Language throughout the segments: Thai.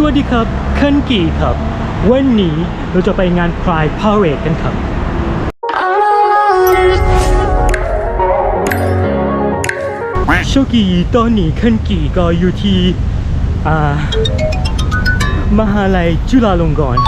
สวัสดีครับคันกีครับ วันนี้เราจะไปงาน Pride Parade กันครับ โชคดีตอนนี้คันกีก็อยู่ที่อ่ามหาลัยจุฬาลงกรณ์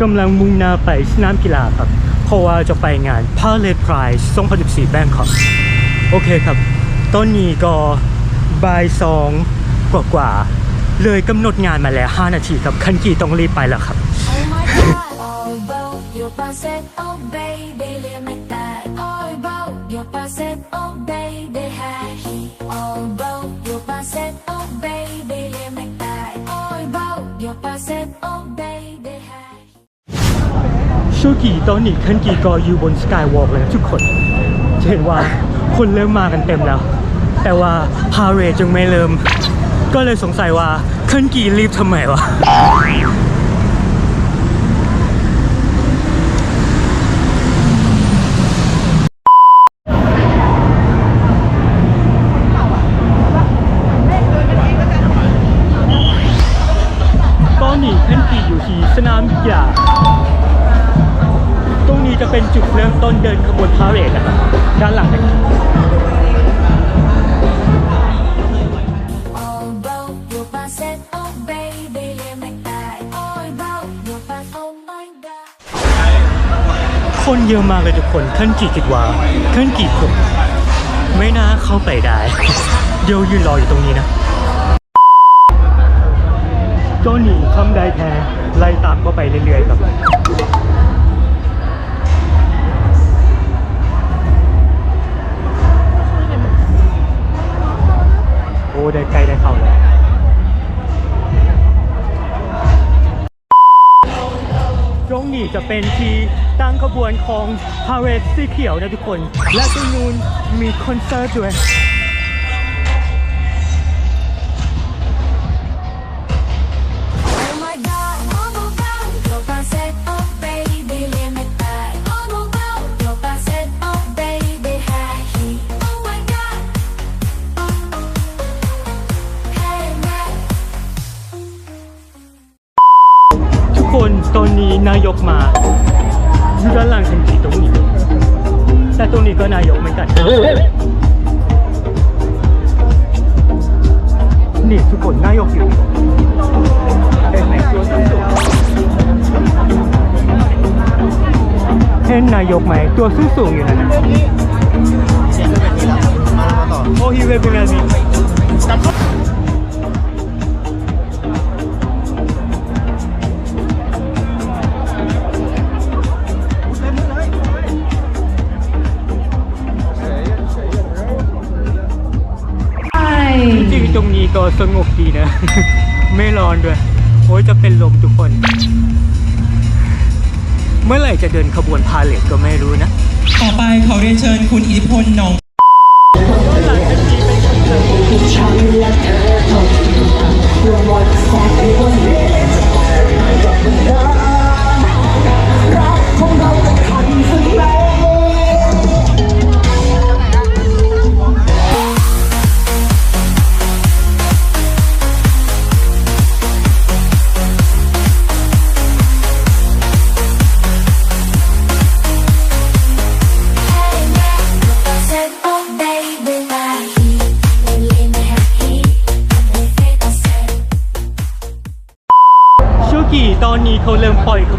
กำลังมุ่งหน้าไปสนามกีฬาครับ เพราะว่าจะไปงาน Parade Pride 2014แบงคอกโอเคครับ ตอนนี้ก็บ่ายสองกว่า เลยกำหนดงานมาแล้ว 5 นาทีครับ คันกีต้องรีบไปแล้วครับ Oh my god, ôi bầu, your passed, oh baby, liền mạch tại, ôi bầu, your passed, oh baby, hai, ôi bầu, your passed, oh baby, liền mạch tại, ôi bầu, your passed, oh baby, hai. โชคดีตอนนี้คันกีก็อยู่บนสกายวอล์กเลยนะทุกคน จะเห็นว่าคนเริ่มมากันเต็มแล้ว แต่ว่าพาเรดจึงไม่เริ่ม ก็เลยสงสัยว่าคันกีรีบทำไมวะ เยอะมากเลยทุกคนท่านกี่คิดว่าท่านกี่คนไม่น่าเข้าไปได้ เดี๋ยวยืนรออยู่ตรงนี้นะเจ้าหนีทำได้แท้ไล่ตามเข้าไปเรื่อยๆครับโอ้ได้ใกล จะเป็นที่ตั้งขบวนของพาเรดสีเขียวนะทุกคน และตรงนู้นมีคอนเสิร์ตด้วย กมาอยู่ด้านหลังทันทีตรงนี้แต่ตรงนี้ก็นายกเหมือนกัน นี่ทุกคนนายกอยู่เห็นไหมเห็นนายกไหมตัวสูงสูงอยู่นั่นนะโอ้ฮีเวบินามีจริงๆ ตรงนี้ก็สงบดีนะ ไม่ร้อนด้วย โอ้ยจะเป็นลมทุกคน เมื่อไหร่จะเดินขบวนพาเลทก็ไม่รู้นะ ต่อไปขอเรียนเชิญคุณอิทธิพลหนอง Hey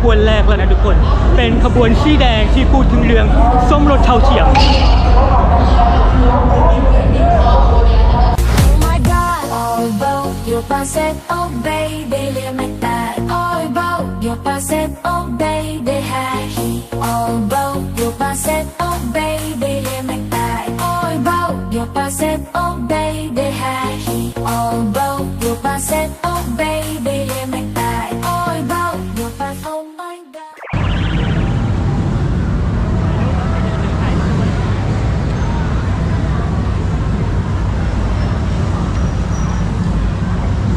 บวนแรกแล้วนะทุกคน เป็นขบวนสีแดงที่พูดถึงเรื่องส้มรสเท่าเทียม Oh my god, ôi bầu, your passed, oh baby, liền mạch tại, ôi bầu, your passed, oh baby, hai, ôi bầu, your passed, oh baby, liền mạch tại, ôi bầu, your passed, oh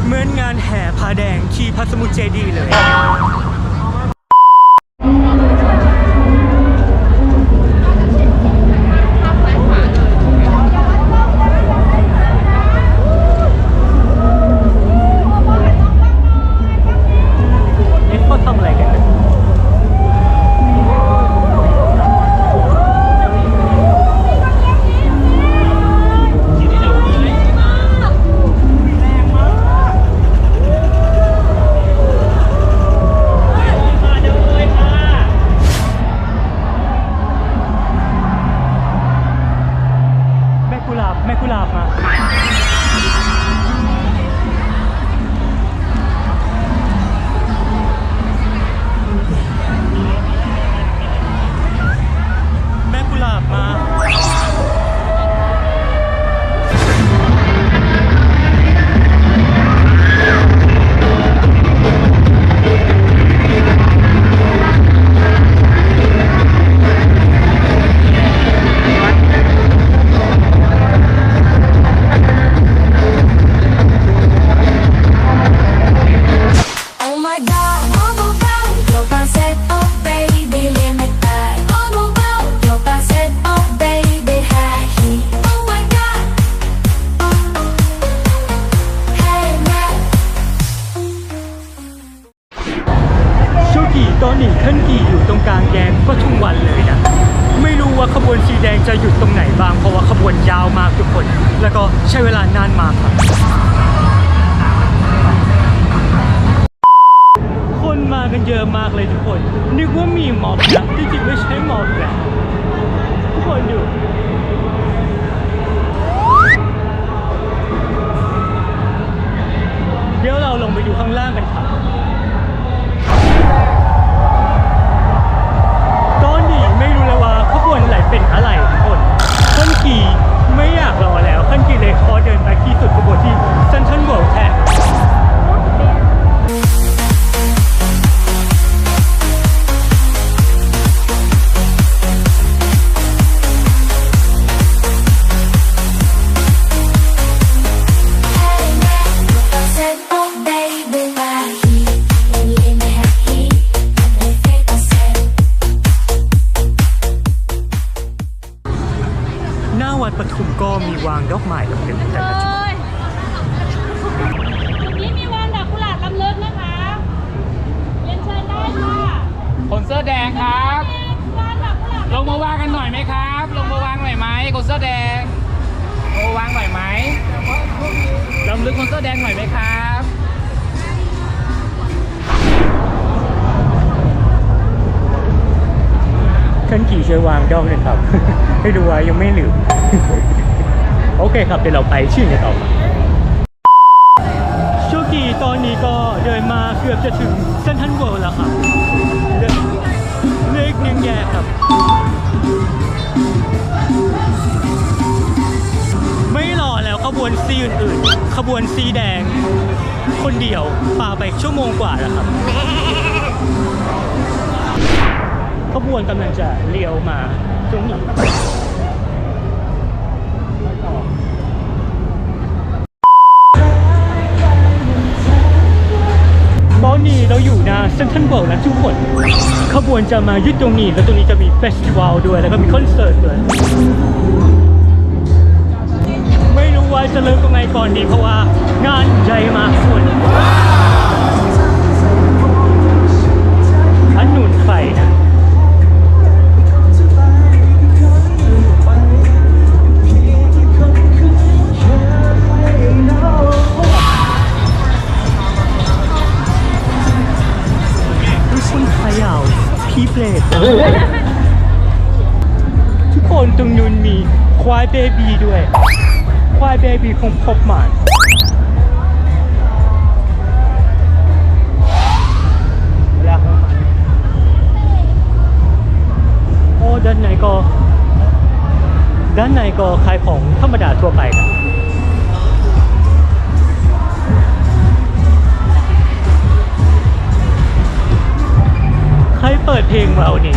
เหมือนงานแห่ผาแดงที่พระสมุทรเจดีย์เลย ทุ สื้อแดงครับวางดอกกุหลาบลงมาวางกันหน่อยไหมครับ ลงมาวางหน่อยไหมคนเสื้อแดงลงมาวางหน่อยไหมลำลึกคนเสื้อแดงหน่อยไหมครับขั้นกี่ช่วยวางดอกเลยครับ ให้ดูว่ายังไม่ลืม โอเคครับเดี๋ยวเราไปชื่อกันต่อครับโชคดีตอนนี้ก็เดินมาเกือบจะถึงเซนทรัลเวิลด์แล้วครับ อื่นๆ ขบวนซีแดง คนเดียวปาไปชั่วโมงกว่าแล้วครับ ขบวนกำลังจะเลี้ยวมาตรงนี้ตอนนี้เราอยู่หนะเซนทรัลเวิลด์นะทุกคน ขบวนจะมายึดตรงนี้ แล้วตรงนี้จะมีเฟสติวัลด้วย แล้วก็มีคอนเสิร์ตด้วย ว่าจะเริ่มตรงไหนก่อนดีเพราะว่างานใหญ่มากทุกคนอันหนุนไฟนะทุกคนเขย่าพี่เปรตทุกคนตรงนู้นมีควายเบบีด้วย ควายเบบีของพบหมานแล้วโอ้ด้านในก็ ด้านในก็ขายของธรรมดาทั่วไปนะใครเปิดเพลงเรานี่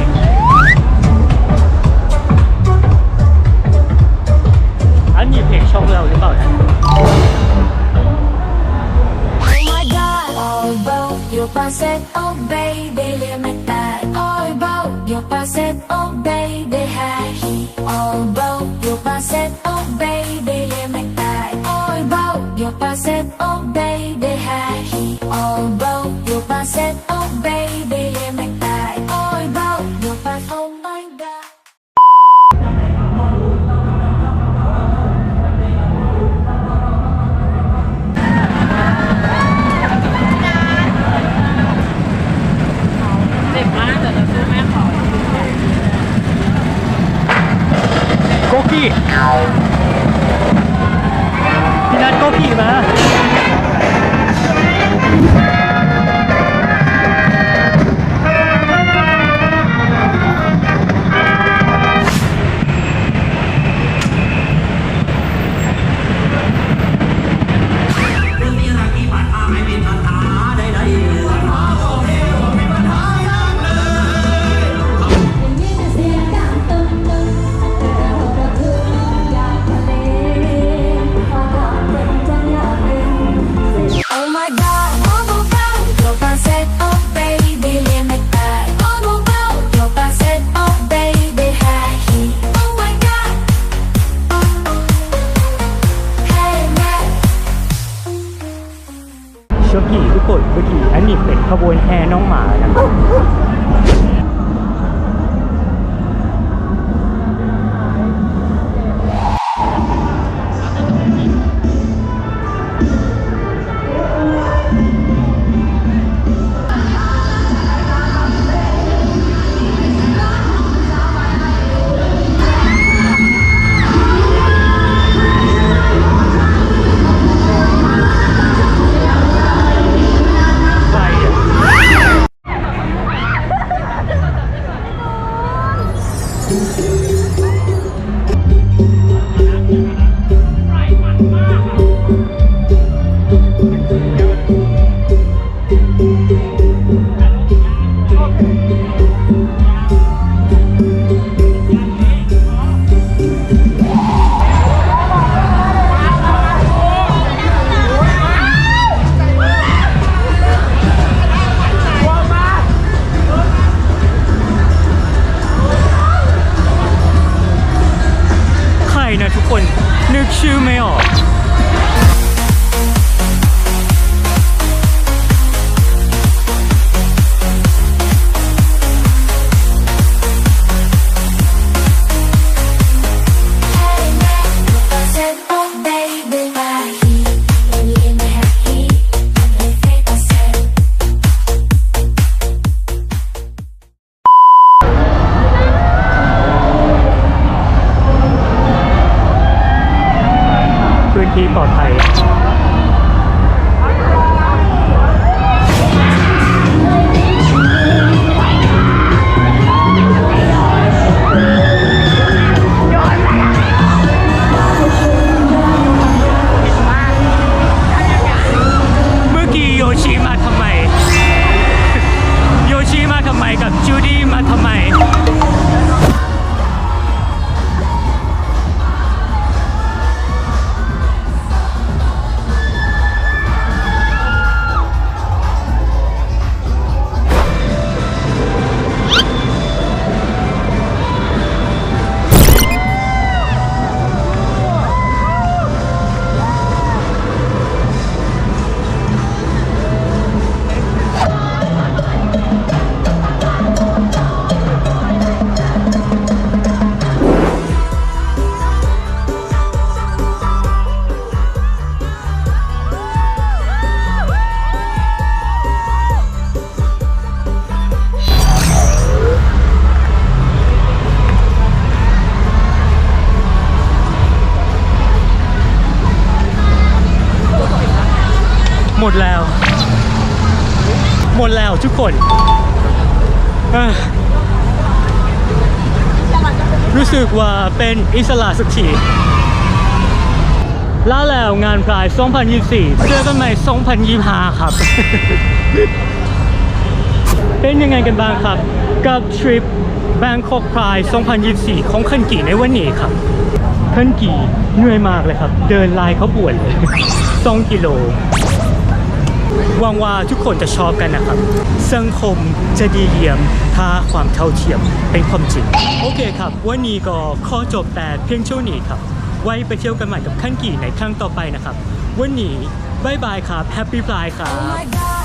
basset, oh baby, hai Oh bao your basset, oh baby, em anh tại Ôi bao your basset, oh! ด็กมากแต่จะสู้แม่ขอโกกี้พี่นัทโกกีมา ใค หมดแล้ว หมดแล้วทุกคนรู้สึกว่าเป็นอิสระสักทีล่าแล้วงานพราย 2024 เจอกันใหม่ 2025 ครับ เป็นยังไงกันบ้างครับ กับทริป Bangkok Pride 2024 ของคันกีในวันนี้ครับ คันกีเหนื่อยมากเลยครับ เดินลายเขาบวนเลย 2 กิโล หวังว่าทุกคนจะชอบกันนะครับ สังคมจะดีเยี่ยมถ้าความเท่าเทียมเป็นความจริง โอเคครับ วันนี้ก็ข้อจบแต่เพียงเท่านี้ครับ ไว้ไปเที่ยวกันใหม่กับขั้นกี่ในครั้งต่อไปนะครับ วันนี้บายบายครับแฮปปี้ฟลายครับ Oh.